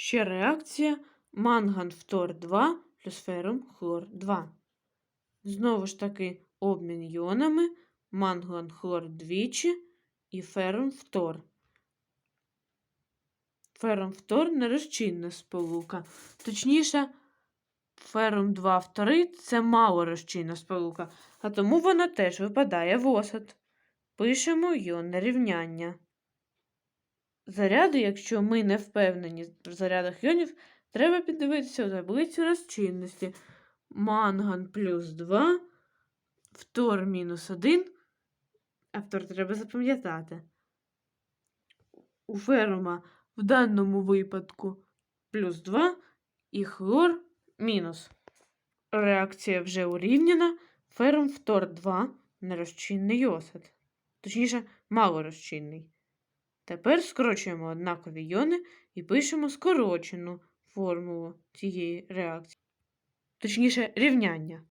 Ще реакція манган фтор 2 плюс ферум хлор 2. Знову ж таки обмін іонами манган хлор двічі і ферум фтор. Ферум фтор нерозчинна сполука. Точніше, ферум 2 фторид – це малорозчинна сполука, а тому вона теж випадає в осад. Пишемо іонне рівняння. Заряди, якщо ми не впевнені в зарядах іонів, треба піддивитися у таблицю розчинності. Манган плюс 2, фтор мінус 1, а фтор треба запам'ятати. У ферума в даному випадку плюс 2 і хлор мінус. Реакція вже урівняна. Ферум фтор 2 нерозчинний осад. Точніше, малорозчинний. Тепер скорочуємо однакові йони і пишемо скорочену формулу цієї реакції. Точніше, рівняння.